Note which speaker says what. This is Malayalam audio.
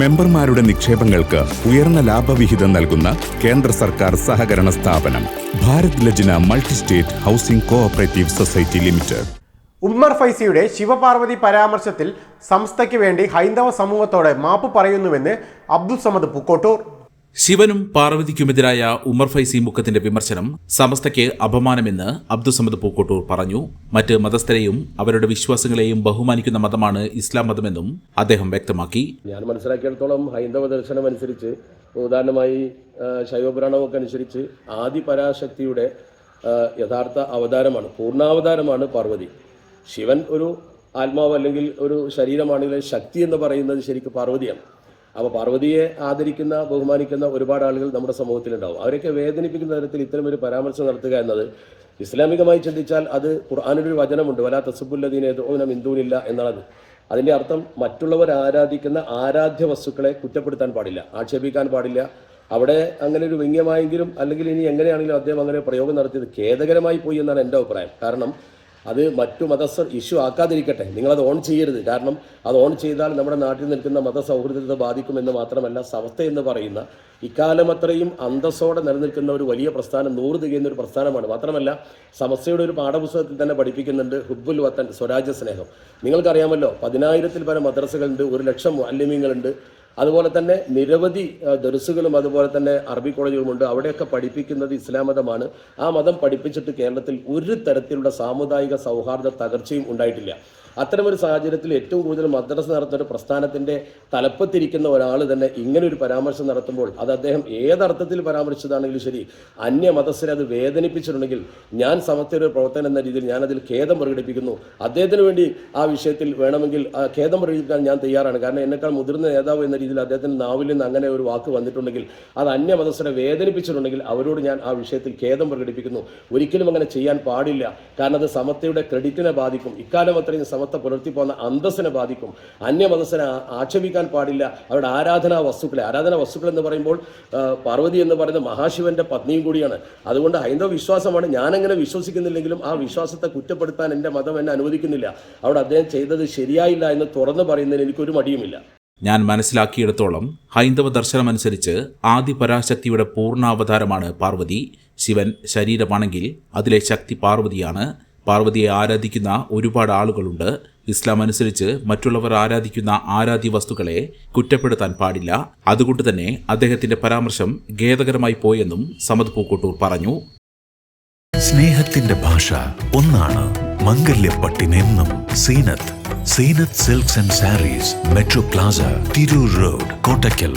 Speaker 1: മെമ്പർമാരുടെ നിക്ഷേപങ്ങൾക്ക് ഉയർന്ന ലാഭവിഹിതം നൽകുന്ന കേന്ദ്ര സർക്കാർ സഹകരണ സ്ഥാപനം Bharat Lajna multi state housing cooperative society limited.
Speaker 2: Ummar ഫൈസിയുടെ Shivaparvathi പരാമർശത്തിൽ സംസ്ഥയ്ക്ക് വേണ്ടി ഹൈന്ദവ സമൂഹത്തോടെ മാപ്പ് പറയുന്നുവെന്ന് അബ്ദുൾ സമദ് പൂക്കോട്ടൂർ.
Speaker 3: ശിവനും പാർവതിക്കുമെതിരായ ഉമർ ഫൈസി മുക്കത്തിന്റെ വിമർശനം സമസ്തയ്ക്ക് അപമാനമെന്ന് അബ്ദുസമദ് പൂക്കോട്ടൂർ പറഞ്ഞു. മറ്റ് മതസ്ഥരെയും അവരുടെ വിശ്വാസങ്ങളെയും ബഹുമാനിക്കുന്ന മതമാണ് ഇസ്ലാം മതമെന്നും അദ്ദേഹം വ്യക്തമാക്കി.
Speaker 4: ഞാൻ മനസ്സിലാക്കിയിടത്തോളം ഹൈന്ദവ ദർശനം അനുസരിച്ച് ഉദാഹരണമായി ശൈവപുരാണമൊക്കെ അനുസരിച്ച് ആദി പരാശക്തിയുടെ യഥാർത്ഥ അവതാരമാണ് പൂർണാവതാരമാണ് പാർവതി. ശിവൻ ഒരു ആത്മാവ് അല്ലെങ്കിൽ ഒരു ശരീരമാണെങ്കിൽ ശക്തി എന്ന് പറയുന്നത് ശരിക്കും പാർവതിയാണ്. അപ്പോൾ പാർവതിയെ ആദരിക്കുന്ന ബഹുമാനിക്കുന്ന ഒരുപാട് ആളുകൾ നമ്മുടെ സമൂഹത്തിൽ സമൂഹത്തിലുണ്ടാവും. അവരൊക്കെ വേദനിപ്പിക്കുന്ന തരത്തിൽ ഇത്തരം ഒരു പരാമർശം നടത്തുക എന്നത് ഇസ്ലാമികമായി ചിന്തിച്ചാൽ അത് ഖുർആാനൊരു വചനമുണ്ട്. വലാ തസുബുല്ലദീനെ ഓനം ഇന്ദൂനില്ല എന്നാണത്. അതിന്റെ അർത്ഥം മറ്റുള്ളവർ ആരാധിക്കുന്ന ആരാധ്യ വസ്തുക്കളെ കുറ്റപ്പെടുത്താൻ പാടില്ല ആക്ഷേപിക്കാൻ പാടില്ല. അവിടെ അങ്ങനെ ഒരു വ്യംഗ്യമായെങ്കിലും അല്ലെങ്കിൽ ഇനി എങ്ങനെയാണെങ്കിലും അദ്ദേഹം അങ്ങനെ പ്രയോഗം നടത്തിയത് ഖേദകരമായി പോയി എന്നാണ് എന്റെ അഭിപ്രായം. കാരണം അത് മറ്റു മതസ്ഥർ ഇഷ്യൂ ആക്കാതിരിക്കട്ടെ. നിങ്ങളത് ഓൺ ചെയ്യരുത്. കാരണം അത് ഓൺ ചെയ്താൽ നമ്മുടെ നാട്ടിൽ നിൽക്കുന്ന മതസൗഹൃദത്തെ ബാധിക്കുമെന്ന് മാത്രമല്ല സമസ്ത എന്ന് പറയുന്ന ഇക്കാലം അത്രയും അന്തസ്സോടെ നിലനിൽക്കുന്ന ഒരു വലിയ പ്രസ്ഥാനം നൂറ് തികയുന്ന ഒരു പ്രസ്ഥാനമാണ്. മാത്രമല്ല സമസ്തയുടെ ഒരു പാഠപുസ്തകത്തിൽ തന്നെ പഠിപ്പിക്കുന്നുണ്ട് ഹുബുൽ വത്തൻ സ്വരാജ്യ സ്നേഹം. നിങ്ങൾക്കറിയാമല്ലോ പതിനായിരത്തിൽ പരം മദ്രസകളുണ്ട് ഒരു ലക്ഷം അല്യമീങ്ങളുണ്ട് അതുപോലെ തന്നെ നിരവധി ദർസുകളും അതുപോലെ തന്നെ അറബി കോളേജുകളുമുണ്ട് അവിടെയൊക്കെ പഠിപ്പിക്കുന്നത് ഇസ്ലാം മതമാണ്. ആ മതം പഠിപ്പിച്ചിട്ട് കേരളത്തിൽ ഒരു തരത്തിലുള്ള സാമുദായിക സൗഹാർദ്ദ തകർച്ചയും ഉണ്ടായിട്ടില്ല. അത്തരമൊരു സാഹചര്യത്തിൽ ഏറ്റവും കൂടുതൽ മദ്രസ നടത്തുന്ന ഒരു പ്രസ്ഥാനത്തിന്റെ തലപ്പത്തിരിക്കുന്ന ഒരാൾ തന്നെ ഇങ്ങനെ ഒരു പരാമർശം നടത്തുമ്പോൾ അത് അദ്ദേഹം ഏതർത്ഥത്തിൽ പരാമർശിച്ചതാണെങ്കിലും ശരി അന്യ മതസ്ഥരെ അത് വേദനിപ്പിച്ചിട്ടുണ്ടെങ്കിൽ ഞാൻ സമത്വ ഒരു പ്രവർത്തനം എന്ന രീതിയിൽ ഞാൻ അതിൽ ഖേദം പ്രകടിപ്പിക്കുന്നു. അദ്ദേഹത്തിന് വേണ്ടി ആ വിഷയത്തിൽ വേണമെങ്കിൽ ഖേദം പ്രകടിപ്പിക്കാൻ ഞാൻ തയ്യാറാണ്. കാരണം എന്നെക്കാൾ മുതിർന്ന നേതാവ് എന്ന രീതിയിൽ അദ്ദേഹത്തിന്റെ നാവിൽ നിന്ന് അങ്ങനെ ഒരു വാക്ക് വന്നിട്ടുണ്ടെങ്കിൽ അത് അന്യ മതസ്ഥരെ വേദനിപ്പിച്ചിട്ടുണ്ടെങ്കിൽ അവരോട് ഞാൻ ആ വിഷയത്തിൽ ഖേദം പ്രകടിപ്പിക്കുന്നു. ഒരിക്കലും അങ്ങനെ ചെയ്യാൻ പാടില്ല. കാരണം അത് സമത്വയുടെ ക്രെഡിറ്റിനെ ബാധിക്കും. ഇക്കാലം അത്രയും സമത്വ പുലർത്തി പോകുന്ന അന്തസ്സിനെ ബാധിക്കും. അന്യമതസ്സിനെ ആക്ഷേപിക്കാൻ പാടില്ല. അവരുടെ ആരാധനാ വസ്തുക്കളെ. ആരാധനാ വസ്തുക്കൾ എന്ന് പറയുമ്പോൾ പാർവതി എന്ന് പറയുന്ന മഹാശിവന്റെ പത്നിയും കൂടിയാണ്. അതുകൊണ്ട് ഹൈന്ദവ വിശ്വാസമാണ്. ഞാനങ്ങനെ വിശ്വസിക്കുന്നില്ലെങ്കിലും ആ വിശ്വാസത്തെ കുറ്റപ്പെടുത്താൻ എന്റെ മതം എന്നെ അനുവദിക്കുന്നില്ല. അവിടെ അദ്ദേഹം ചെയ്തത് ശരിയായില്ല എന്ന് തുറന്നു പറയുന്നതിന് എനിക്കൊരു മടിയുമില്ല.
Speaker 3: ഞാൻ മനസ്സിലാക്കിയിടത്തോളം ഹൈന്ദവ ദർശനമനുസരിച്ച് ആദി പരാശക്തിയുടെ പൂർണാവതാരമാണ് പാർവതി. ശിവൻ ശരീരമാണെങ്കിൽ അതിലെ ശക്തി പാർവതിയാണ്. പാർവതിയെ ആരാധിക്കുന്ന ഒരുപാട് ആളുകളുണ്ട്. ഇസ്ലാം അനുസരിച്ച് മറ്റുള്ളവർ ആരാധിക്കുന്ന ആരാധ്യ വസ്തുക്കളെ കുറ്റപ്പെടുത്താൻ പാടില്ല. അതുകൊണ്ട് തന്നെ അദ്ദേഹത്തിന്റെ പരാമർശം ഖേദകരമായി പോയെന്നും സമദ് പൂക്കോട്ടൂർ പറഞ്ഞു.
Speaker 5: സ്നേഹത്തിന്റെ ഭാഷ ഒന്നാണ് മംഗല്യപ്പട്ടിനെന്നും Seenath. Seenath silks and sarees metro plaza Tirur road Kottakkal.